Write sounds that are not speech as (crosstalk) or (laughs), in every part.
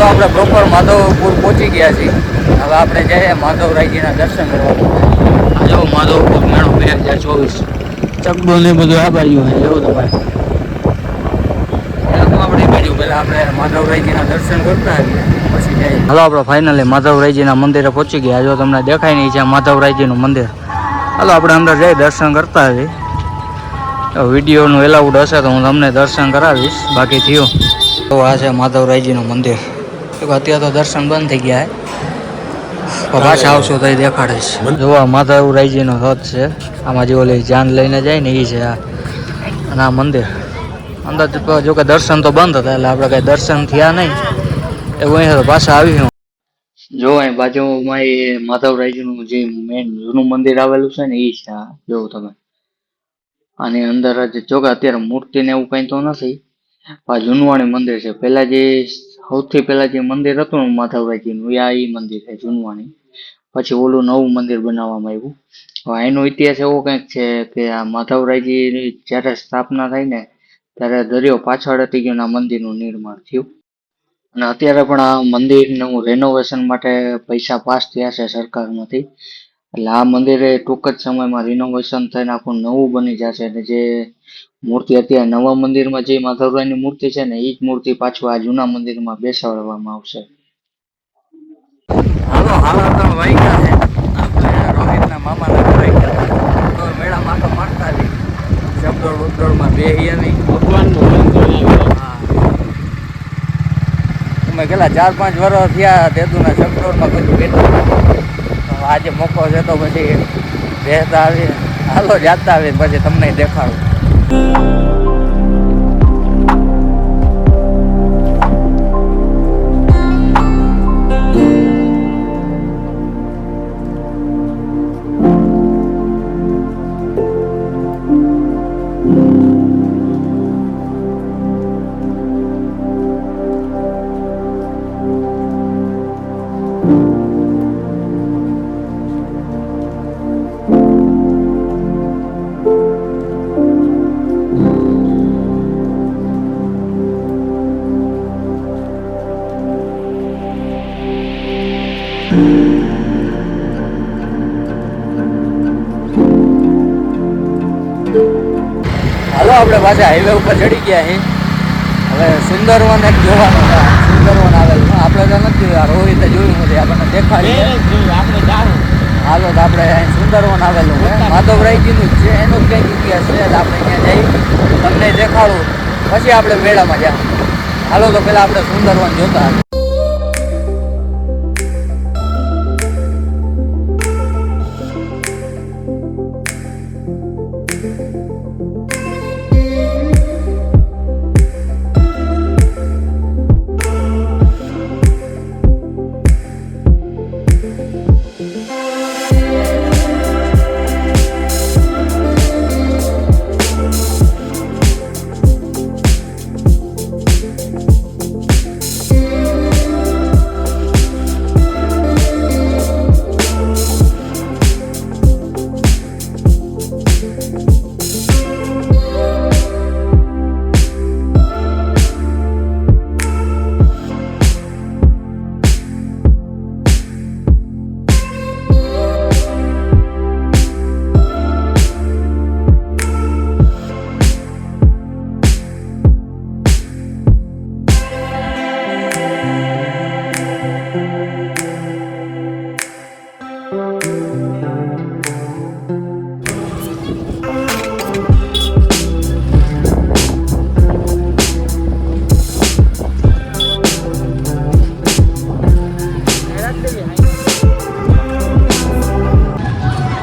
હાલો આપણે પ્રોપર માધવપુર પહોંચી ગયા છીએ. હવે આપણે જઈએ માધવરાયજીના દર્શન કરવા જો માધવપુર મેળો બે હજાર ચોવીસ. ચકડો ને બધું આ બાજુ હોય એવું તમારે આપણે બાજુ પહેલા આપણે માધવરાયજીના દર્શન કરતા આવીએ પછી જઈએ. હાલો આપણે ફાઇનલી માધવરાયજીના મંદિરે પહોંચી ગયા. જો તમને દેખાય નહીં છે માધવરાયજીનું મંદિર. હાલો આપણે અંદર જઈ દર્શન કરતા આવીએ. વિડીયોનું એલાઉડ હશે તો હું તમને દર્શન કરાવીશ. બાકી થયું. તો આ છે માધવરાયજીનું મંદિર. તો અત્યારે તો દર્શન બંધ થઈ ગયા પાછા આવશો તો દેખાડીશ. જોવા માધવરાયજીનો હદ છે. આમાં જે ઓલી જાન લઈને જાય ને એ છે આ. અને આ મંદિર. અંદર જો કે દર્શન તો બંધ હતા એટલે આપણે કઈ દર્શન થયા નહીં. એવું અહીંયા તો પાછા આવ્યું જો અહીં બાજુમાં એ માધવરાયજીનું જે મેન જૂનું મંદિર આવેલું છે ને એ છે આ. જોવો તમે. આની અંદર જ જો કે અત્યારે મૂર્તિ ને એવું કઈ તો નથી. આ જૂનવાણી મંદિર છે. પેલા જે સૌથી પહેલાં જે મંદિર હતું માધવરાયજીનું આ એ મંદિર છે જૂનવાણી. પછી ઓલું નવું મંદિર બનાવવામાં આવ્યું. હવે એનો ઇતિહાસ એવો કંઈક છે કે આ માધવરાયજીની જ્યારે સ્થાપના થઈ ને, ત્યારે દરિયો પાછળ હતી ગયો આ મંદિરનું નિર્માણ થયું. અને અત્યારે પણ આ મંદિરનું રેનોવેશન માટે પૈસા પાસ થયા છે સરકારમાંથી. એટલે આ મંદિરે ટૂંક જ સમયમાં રિનોવેશન થઈને આખું નવું બની જશે અને જે મૂર્તિ અત્યારે નવા મંદિરમાં જે માધવરાયની મૂર્તિ છે ને એ જ મૂર્તિ પાછું આ જૂના મંદિરમાં બેસાડવામાં આવશે. હાલો હાલો તો વાગ્યા છે. આપણે રોહિતના મામાના ઘરે ગયા તો મેળામાં તો મારતા આવી. શબ્દોળ ઉદ્દોળમાં બે નહીં હા. તમે કેટલા ચાર પાંચ વર્ષ થયા તેતુના શબ્દોળમાં બધું બેઠું. આજે મોકો છે તો પછી બેસતા આવી હાલો જાતા આવી પછી તમને દેખાડું. આપણે પાછા હાઈવે ઉપર ચડી ગયા અહીં હવે સુંદરવન એક જોવાનું છે. સુંદરવન આવેલું આપણે તો નથી આ રોહિતે જોયું નથી. આપણને દેખાડી હાલો તો આપણે અહીં સુંદરવન આવેલું છે. માધવરાયજીનું જ છે. એનું કંઈક ઇતિહાસ છે. આપણે અહીંયા જઈ તમને દેખાડું. પછી આપણે મેળામાં જાય હાલો તો પેલા આપણે સુંદરવન જોતા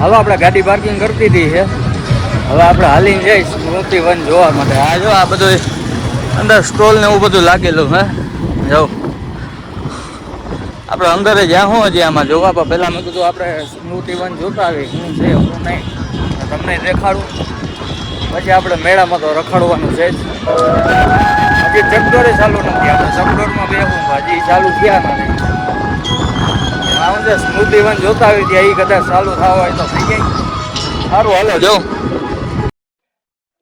હાલો આપણે ગાડી પાર્કિંગ કરતી હતી છે. હવે આપણે હાલીને જઈશ સ્મૃતિ વન જોવા માટે. આ જો આ બધું અંદર સ્ટોલ ને એવું બધું લાગેલું હે. જાઓ. આપણે અંદર જ્યાં હું હજી આમાં જોવા, પણ પહેલાં મેં કીધું આપણે સ્મૃતિ વન જોતા આવી શું છે શું નહીં. તમને દેખાડું પછી આપણે મેળામાં તો રખડવાનું છે જ. હજી ચકડોરે ચાલુ નથી. આપણે ચકડોરમાં બેહું. હજી ચાલુ થયા નથી. અંદર સ્મૃતિવન જોતા હોય ત્યાં એ કદાચ ચાલુ થવા હોય તો થઈ જાય. સારું હાલો. જો.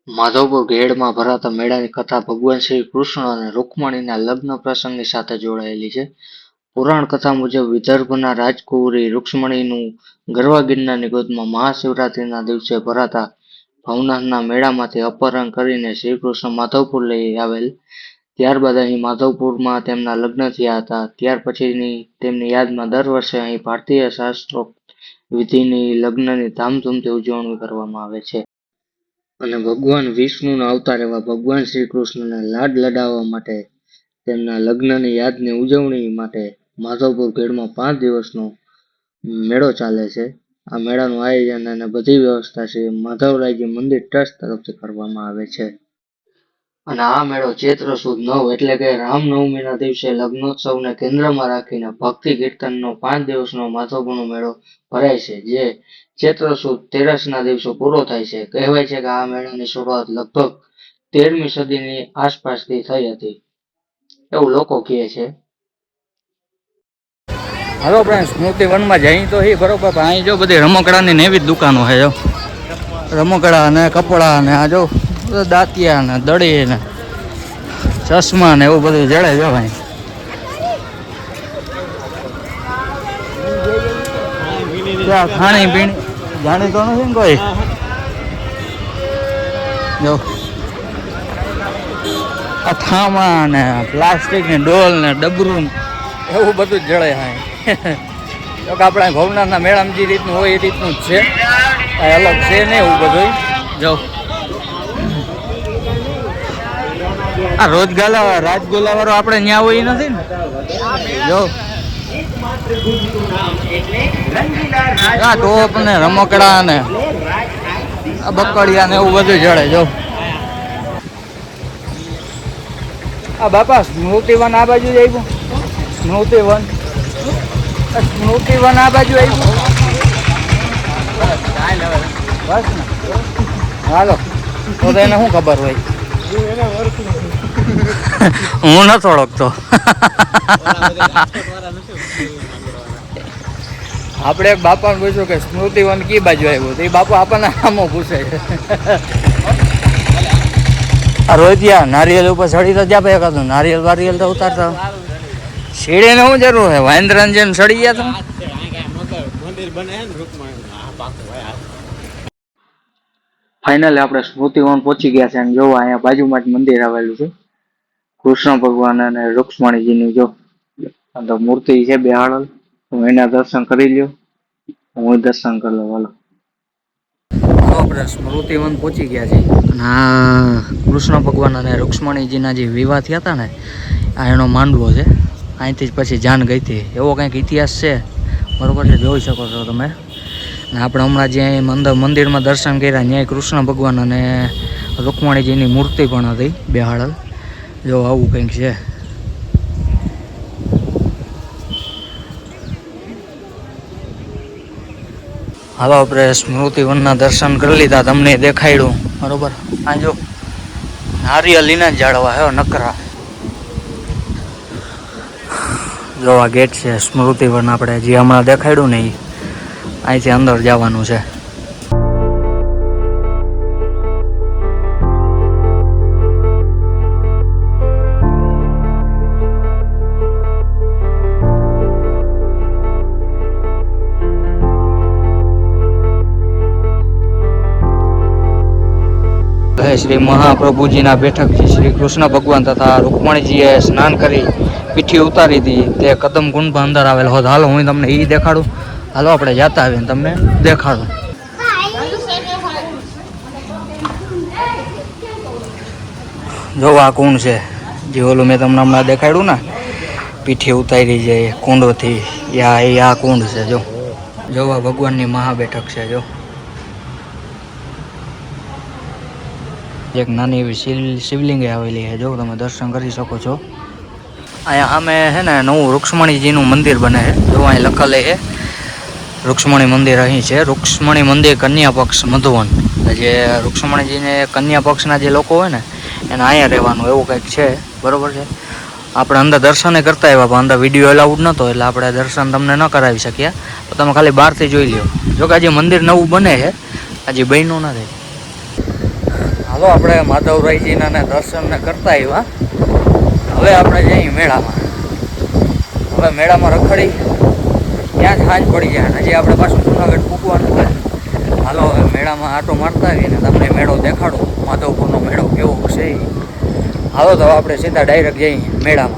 માધવપુર ગેડમાં ભરાતા મેળાની કથા ભગવાન શ્રી કૃષ્ણ અને રૂકમણીના લગ્ન પ્રસંગની સાથે જોડાયેલી છે. પુરાણ કથા મુજબ વિદર્ભના રાજકુંવરી રૂક્ષ્મણીનું ગરવા ગિરનારની ગોદમાં મહાશિવરાત્રિના દિવસે ભરાતા ભવનાથના મેળામાંથી અપહરણ કરીને શ્રી કૃષ્ણ માધવપુર લઈ આવેલ ત્યારબાદ અહીં માધવપુરમાં તેમના લગ્ન થયા હતા. ત્યાર પછીની તેમની યાદમાં દર વર્ષે અહીં ભારતીય શાસ્ત્રોક્ત વિધિની લગ્નની ધામધૂમથી ઉજવણી કરવામાં આવે છે. અને ભગવાન વિષ્ણુના અવતાર એવા ભગવાન શ્રી કૃષ્ણને લાડ લડાવવા માટે તેમના લગ્નની યાદની ઉજવણી માટે માધવપુર ગેડમાં પાંચ દિવસનો મેળો ચાલે છે. આ મેળાનું આયોજન અને બધી વ્યવસ્થા શ્રી માધવરાયજી મંદિર ટ્રસ્ટ તરફથી કરવામાં આવે છે. અને આ મેળો ચૈત્ર સુદ નવ એટલે કે રામનવમીના દિવસે લગ્નોત્સવને કેન્દ્રમાં રાખીને ભક્તિ કીર્તનનો પાંચ દિવસનો મહત્વપૂર્ણ મેળો ભરાય છે, જે ચૈત્ર સુદ તેરસના દિવસો પૂરો થાય છે. કહેવાય છે કે આ મેળાની શરૂઆત લગભગ તેરમી સદીની આસપાસથી થઈ હતી. એવું લોકો કહે છે. હલો ફ્રેન્ડ સ્મૃતિ વનમાં જઈ તો હી, બરોબર અહીં જો બધી રમકડાની નેવી જ દુકાનો છે, જો. રમકડા અને કપડા અને આ જો. દાંતિયા ને દડી ને ચશ્મા ને એવું બધું જડે જો ભાઈ. ખાણી પીણી? જાણી તો નથી ને કોઈ? જો. અથામા થામા ને, પ્લાસ્ટિકની, ડોલ ને, ડબરું એવું બધું જ જળે હા જો કે આપણા ભવનાથના મેળામાં જે રીતનું હોય એ રીતનું જ છે. કાંઈ અલગ છે ને એવું બધું જો. આ રોજગાલા રાજગોલા વાળો આપણે ન્યા હોય નથી ને? જો. આ ટોપ ને રમકડા ને બકડિયા ને એવું બધું જડે, જો. આ બાપા સ્મૃતિવન આ બાજુ જ આવ્યું સ્મૃતિવન સ્મૃતિવન આ બાજુ આવ્યું બસ ને. હાલો. તો એને શું ખબર હોય? (laughs) હું નથી ઓળખતો. આપણે બાપાને પૂછ્યું કે સ્મૃતિવન કી બાજુ આવ્યું તો એ બાપા આપણને આમો પૂછે છે. આ રોજિયા નારિયેલ ઉપર સડી તો જાપે એકાદું. નારિયેલ વારિયેલ તો ઉતારતા. સીડીને શું જરૂર છે? વાંદરાને જેમ સડી ગયા તા? ભાઈ. ફાઇનલી આપણે સ્મૃતિવન પહોંચી ગયા છે અને જોવા અહીંયા બાજુમાં જ મંદિર આવેલું છે. કૃષ્ણ ભગવાન અને રૂક્ષ્મણીજીની જો તો મૂર્તિ છે બેહાડલ હું એના દર્શન કરી લ્યો. હું દર્શન કરી લઉં, હાલો. આપણે સ્મૃતિવન પહોંચી ગયા છે અને કૃષ્ણ ભગવાન અને રૂક્ષ્મણીજીના જે વિવાહ થયા હતા ને, આ એનો માંડવો છે. અહીંથી જ પછી જાન ગઈ હતી. એવો કંઈક ઇતિહાસ છે? બરોબર છે? જોઈ શકો છો તમે. અને આપણે હમણાં જે અંદર મંદિરમાં દર્શન કર્યા ત્યાં કૃષ્ણ ભગવાન અને રૂકમણીજીની મૂર્તિ પણ હતી બેહાડલ. જો આવું કંઈક છે. હાલો, આપણે સ્મૃતિવનના દર્શન કરી લીધા, તમને દેખાડ્યું બરોબર? આ જો નારિયેલીના જ ઝાડવા હે, નકરા. જો આ ગેટ છે સ્મૃતિવન આપણે જે હમણાં દેખાડ્યું ને એ અહીંથી અંદર જવાનું છે. શ્રી મહાપ્રભુજીના બેઠકથી શ્રી કૃષ્ણ ભગવાન તથા રૂકમણીજીએ સ્નાન કરી, પીઠી ઉતારી હતી તે કદમ કુંડમાં અંદર આવેલ હોત. હાલો, હું તમને એ દેખાડું. હાલો, આપણે જતા આવીને તમને દેખાડું. જો આ કુંડ છે, જે ઓલું મેં તમને હમણાં દેખાડ્યું ને, પીઠી ઉતારી જાય કુંડોથી, યા એ આ કુંડ છે, જો. જોવા ભગવાનની ભગવાનની મહાબેઠક છે, જો. એક નાની એવી શિવ શિવલિંગે આવેલી છે. જો તમે દર્શન કરી શકો છો. અહીંયા સામે છે ને નવું રૂક્ષ્મણીજીનું મંદિર બને છે. જો અહીં લખેલે છે, રૂક્ષ્મણી મંદિર અહીં છે. રૂક્ષ્મણી મંદિર કન્યા પક્ષ મધુવન. જે રૂક્ષ્મણીજીને કન્યા પક્ષના જે લોકો હોય ને, એને અહીંયા રહેવાનું એવું કંઈક છે. બરાબર છે? આપણે અંદર દર્શને કરતા આવ્યા, પણ અંદર વીડિયો એલાઉડ નહોતો એટલે આપણે દર્શન તમને ન કરાવી શક્યા. તો તમે ખાલી બહારથી જોઈ લ્યો. જો કે આજે મંદિર નવું બને છે. હજી બન્યું નથી. હાલો આપણે માધવરાયજીના દર્શનને કરતા આવ્યા. હવે આપણે જઈએ મેળામાં. હવે મેળામાં રખડી, ત્યાં જ સાંજ પડી જાય હજી આપણે પાછું જુનાગઢ મૂકવાનું હોય હાલો, હવે મેળામાં આટો મારતા આવીએ ને, તમને મેળો દેખાડો. માધવપુરનો મેળો કેવો છે. હાલો, તો આપણે સીધા ડાયરેક્ટ જઈએ મેળામાં.